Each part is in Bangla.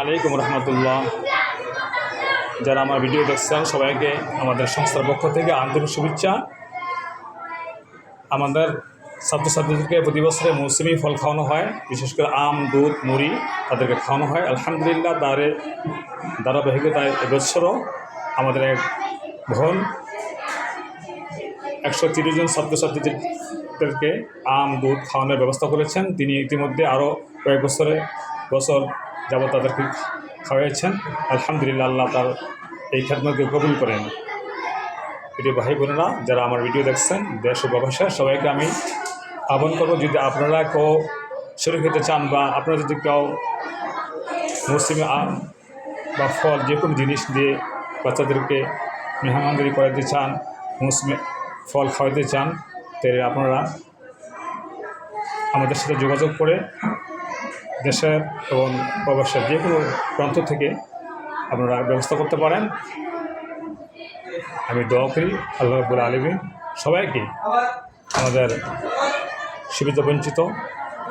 আলাইকুম রহমতুল্লাহ। যারা আমার ভিডিও দেখছেন, সবাইকে আমাদের সংস্থার পক্ষ থেকে আন্তরিক শুভেচ্ছা। আমাদের ছাত্রছাত্রীদেরকে প্রতি বছরে মৌসুমি ফল খাওয়ানো হয়, বিশেষ করে আম, দুধ, মুড়ি তাদেরকে খাওয়ানো হয়। আলহামদুলিল্লাহ তারে ধারাবাহিকতায় এবছরও আমাদের এক বোন একশো তিরিশ জন ছাত্রছাত্রীদেরকে আম, দুধ খাওয়ানোর ব্যবস্থা করেছেন। তিনি ইতিমধ্যে আরও কয়েক বছরে, বছর যাবত তাদেরকে খাওয়াইছেন আলহামদুলিল্লাহ আল্লাহ তার এই খেদমতকে কবুল করেন। এটি ভাই বোনেরা, যারা আমার ভিডিও দেখছেন, দেশ ও ব্যবসা সবাইকে আমি আহ্বান করব, যদি আপনারা কেউ শরীর খেতে চান বা আপনারা যদি কেউ মৌসুমে আম বা ফল যে কোনো জিনিস দিয়ে বাচ্চাদেরকে মেহমানদারি করাতে চান, মৌসুমে ফল খাওয়াতে চান, তাহলে আপনারা আমাদের সাথে যোগাযোগ করে দেশের এবং প্রবাসের যে কোনো প্রান্ত থেকে আপনারা ব্যবস্থা করতে পারেন। আমি দোয়া করি আল্লাহ রব্বুল আলমিন সবাইকে আমাদের সুবিধা বঞ্চিত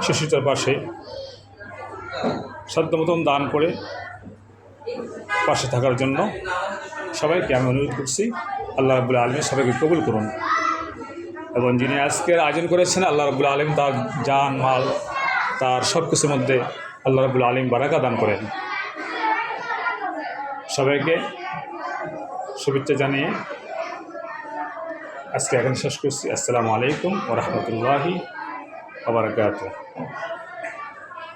শিশুটার পাশে মতন দান করে পাশে থাকার জন্য সবাইকে আমি অনুরোধ করছি, আল্লাহ রব্বুল আলমী সবাইকে কবুল করুন। এবং যিনি আজকের আয়োজন করেছেন, আল্লাহ রব্বুল আলম তার জান, মাল তার সব কিছুর মধ্যে আল্লাহ রবুল আলিম বারাকা দান করেন। সবাইকে শুভেচ্ছা জানিয়ে আজকে এখানে শেষ করছি। আসসালামু আলাইকুম ওরহমতুল্লাহি আবরকাত